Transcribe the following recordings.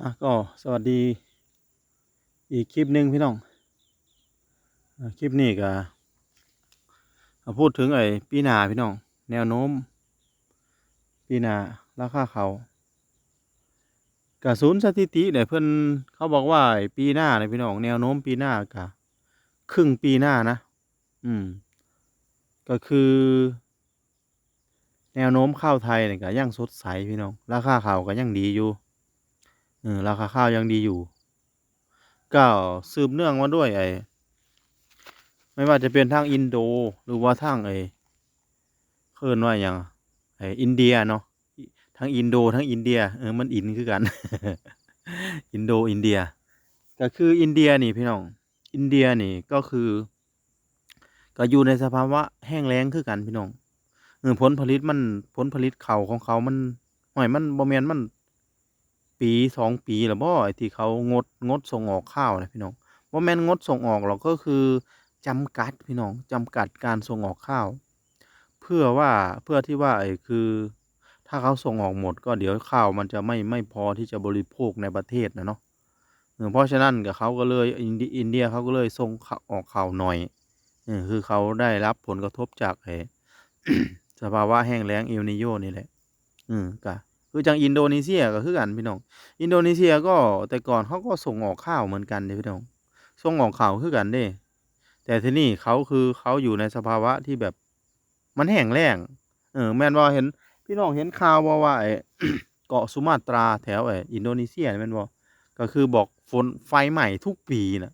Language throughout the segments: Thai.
อะก็สวัสดี อีกคลิปหนึ่งพี่น้องอคลิปนี้ก็พูดถึงไอ้ปีนาพี่น้อง แนวโน้ม ปีนาราคาเขากะศูนย์สถิติเนี่ยเพิ่อนเขาบอกว่าไอ้ปีหน้าเนี่ยพี่น้องแนวโน้มปีหน้ากะครึ่งปีหน้านะ อืม ก็คือ แนวโน้มข้าวไทยเนี่ยก็ยังสดใสพี่น้อง ราคาข้าวก็ยังดีอยู่ ออราคาข้าวยังดีอยู่ก็สืบเนื่องมาด้วยไอ้ไม่ว่าจะเป็นทางอินโดหรือว่าทางไอ้เคินว่าอย่างไอ้อินเดียเนาะทั้งอินโดทั้งอินเดียเออมันอินคือกัน อินโดอินเดียก็คืออินเดียนี่พี่น้อง อินเดียนี่ก็คือ ก็อยู่ในสภาวะแห้งแล้งคือกันพี่น้องเออผลผลิตมันผลผลิตเขาของเขามันหอยมันบ่แม่นมัน ปีสองปีแล้วบ่ไอ้ที่เขางดงดส่งออกข้าวนะพี่น้องบ่แม่นงดส่งออกหรอกก็คือจำกัดพี่น้องจำกัดการส่งออกข้าว เพื่อว่าเพื่อที่ว่าไอ้คือ ถ้าเขาส่งออกหมด ก็เดี๋ยวข้าวมันจะไม่ไม่พอที่จะบริโภคในประเทศนะเนาะเพราะฉะนั้นกับเขาก็เลยอินเดียเดียเขาก็เลยส่งออกข้าวหน่อยคือเขาได้รับผลกระทบจากไอ้สภาวะแห้งแล้งเอลนิโยนี่แหละ อืมกะ คือจังอินโดนีเซียก็คือกันพี่น้อง อินโดนีเซียก็แต่ก่อนเขาก็ส่งออกข้าวเหมือนกันเด้พี่น้อง ส่งออกข้าวคือกันเด้ แต่ที่นี่เขาคือเขาอยู่ในสภาวะที่แบบมันแห้งแล้ง เออ แม่นว่าเห็น พี่น้องเห็นข่าวบ่ว่าไอ้เกาะสุมาตราแถวไอ้อินโดนีเซียแม่นบ่ก็คือบอกฝนไฟไหม้ทุกปีน่ะ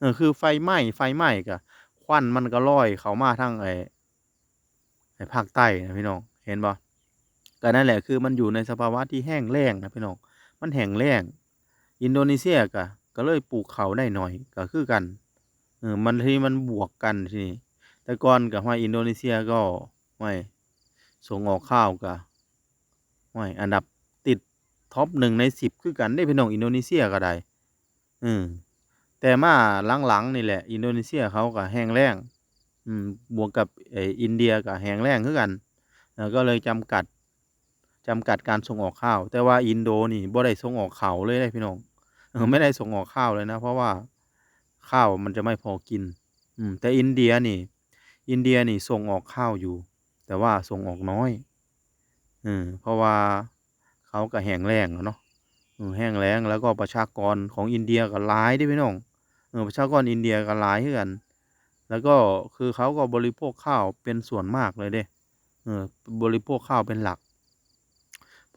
เออคือไฟไหม้ไฟไหม้ก็ควันมันก็ลอยเขามาทางไอ้ไอ้ภาคใต้นะพี่น้องเห็นบ่ ก็นั่นแหละคือมันอยู่ในสภาวะที่แห้งแล้งนะพี่น้องมันแห้งแล้งอินโดนีเซียก็ก็เลยปลูกเขาได้หน่อยก็คือกันเออมันที่มันบวกกันทีนี้แต่ก่อนก็ห้อยอินโดนีเซียก็ห้อยส่งออกข้าวก็ห้อยอันดับติดท็อปหนึ่งในสิบคือกันได้พี่น้องอินโดนีเซียก็ได้อืมแต่มาหลังๆนี่แหละ อินโดนีเซียเขาก็แห้งแล้งอืมบวกกับไออินเดียก็แห้งแล้งคือกันแล้วก็เลยจำกัด จำกัดการส่งออกข้าว แต่ว่าอินโดนี่บ่ได้ส่งออกเขาเลยได้พี่น้องเออไม่ได้ส่งออกข้าวเลยนะ เพราะว่าข้าวมันจะไม่พอกิน อืมแต่อินเดียนี่ อินเดียนี่ส่งออกข้าวอยู่ แต่ว่าส่งออกน้อยอืมเพราะว่าเขาก็แห้งแล้งเนาะแห้งแล้งแล้วก็ประชากรของอินเดียก็หลายเด้พี่น้องเออประชากรอินเดียก็หลายคือกันแล้วก็คือเขาก็บริโภคข้าวเป็นส่วนมากเลยเด้เออบริโภคข้าวเป็นหลัก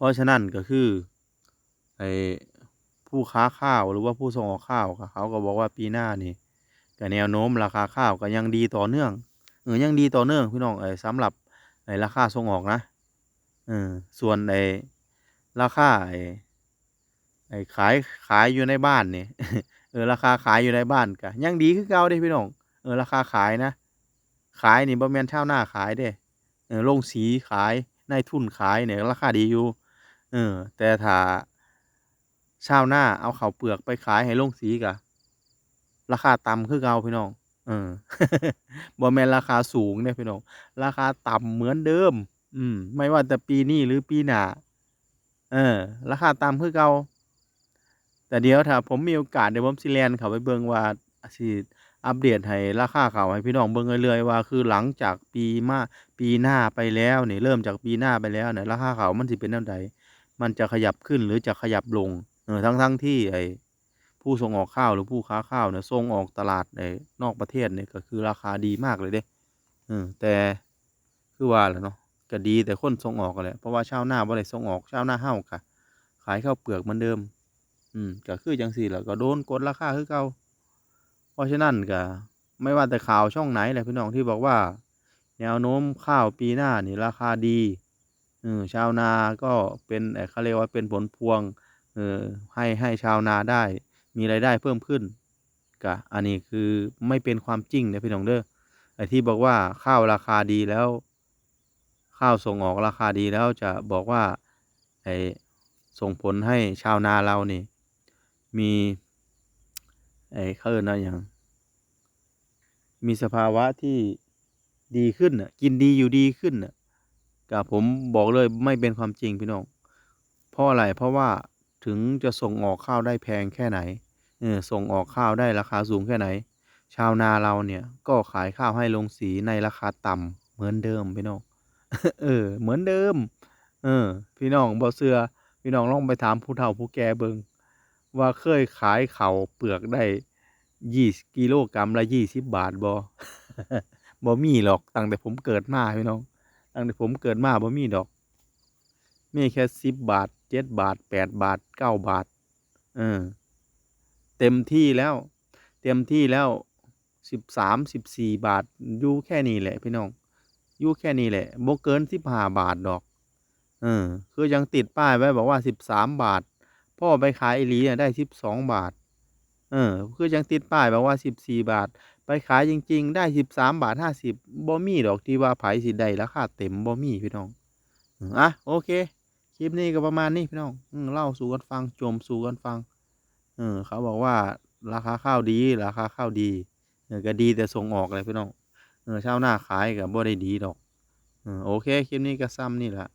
ราะฉะนั้นก็คือไอ้ผู้ค้าข้าวหรือว่าผู้ส่งออกข้าวเขาก็บอกว่าปีหน้านี่ก็แนวโน้มราคาข้าวก็ยังดีต่อเนื่องเออยังดีต่อเนื่องพี่น้องไอ้สำหรับไอ้ราคาส่งออกนะเออส่วนไอ้ราคาไอ้ไอ้ขายขายอยู่ในบ้านนี่เออราคาขายอยู่ในบ้านก็ยังดีคือเก่าเด้พี่น้องเออราคาขายนะ ขายนี่บ่แม่นชาวนาขายเด้เออโรงสีขายนายทุนขายเนี่ยราคาดีอยู่ เออ แต่ถ้าชาวนาเอาเข้าเปลือกไปขายให้โรงสีก็ราคาต่ำคือเก่าพี่น้อง เออบ่แม่นราคาสูงเด้พี่น้อง ราคาต่ำเหมือนเดิม อืม ไม่ว่าแต่ปีนี้หรือปีหน้า เออ ราคาต่ำคือเก่า แต่เดี๋ยวถ้าผมมีโอกาสเดี๋ยวผมสิแลนเข้าไปเบิ่งว่าสิอัปเดตให้ราคาเข้าให้พี่น้องเบิ่งเรื่อยๆว่าคือหลังจากปีมาปีหน้าไปแล้วนี่เริ่มจากปีหน้าไปแล้วเนี่ยราคาเข้ามันสิเป็นแนวใด มันจะขยับขึ้นหรือจะขยับลงเออทั้งๆที่ไอ้ผู้ส่งออกข้าวหรือผู้ค้าข้าวเนี่ยส่งออกตลาดไอ้นอกประเทศเนี่ยก็คือราคาดีมากเลยเด้เออแต่คือว่าแหละเนาะก็ดีแต่คนส่งออกนั่นแหละเพราะว่าชาวนาบ่ได้ส่งออกชาวนาเราก็ขายข้าวเปลือกเหมือนเดิม อืมก็คือจังซี้แหละก็โดนกดราคาคือเก่าเพราะฉะนั้นก็ไม่ว่าแต่ข่าวช่องไหนแหละพี่น้องที่บอกว่า แนวโน้มข้าวปีหน้านี่ราคาดี ชาวนาก็เป็นเขาเรียกว่าเป็นผลพวงเอ่อให้ให้ชาวนาได้ มีรายได้เพิ่มขึ้นก็อันนี้คือไม่เป็นความจริงเด้อพี่น้องเด้อไอ้ที่บอกว่าข้าวราคาดีแล้ว ข้าวส่งออกราคาดีแล้วจะบอกว่าไอ้ส่งผลให้ชาวนาเรานี่ มีไอ้เขาเอิ้นว่าหยังมีสภาวะที่ดีขึ้นน่ะกินดีอยู่ดีขึ้นน่ะ ก็ผมบอกเลยไม่เป็นความจริงพี่น้องเพราะอะไรเพราะว่าถึงจะส่งออกข้าวได้แพงแค่ไหนเออส่งออกข้าวได้ราคาสูงแค่ไหน ชาวนาเราเนี่ยก็ขายข้าวให้โรงสีในราคาต่ำเหมือนเดิมพี่น้องเออ เหมือนเดิม เออ พี่น้องบ่เชื่อพี่น้องลองไปถามผู้เฒ่าผู้แก่เบิงว่าเคยขายเขาเปลือกได้ยี่กิโลกรัมละยี่สิบบาทบ่บ่มีหรอกตั้งแต่ผมเกิดมาพี่น้อง ตั้งแต่ผมเกิดมาบ่มีดอก มีแค่สิบบาทเจ็ดบาทแปดบาทเก้าบาท เออ เต็มที่แล้ว เต็มที่แล้วสิบสามสิบสี่บาทอยู่แค่นี้แหละ พี่น้องอยู่แค่นี้แหละบ่เกินสิบห้าบาทดอก เออ คือยังติดป้ายไว้บอกว่าสิบสามบาท พ่อไปขายอีหลีเนี่ยได้สิบสองบาท เออ คือยังติดป้ายบอกว่าสิบสี่บาท ไปขายจริง ๆ ได้สิบสามบาทห้าสิบบ่มีดอกที่ว่าไผสิได้ราคาเต็มบ่มีพี่น้องอะโอเค คลิปนี้ก็ประมาณนี้พี่น้องอเล่าสู่กันฟังโจมสู่กันฟัง เออ เขาบอกว่าราคาข้าวดี ราคาข้าวดีเออก็ดีแต่ส่งออกเลยพี่น้องเออชาวนาขายก็บ่ได้ดีดอกเออโอเค คลิปนี้ก็ซ้ำนี่แหละ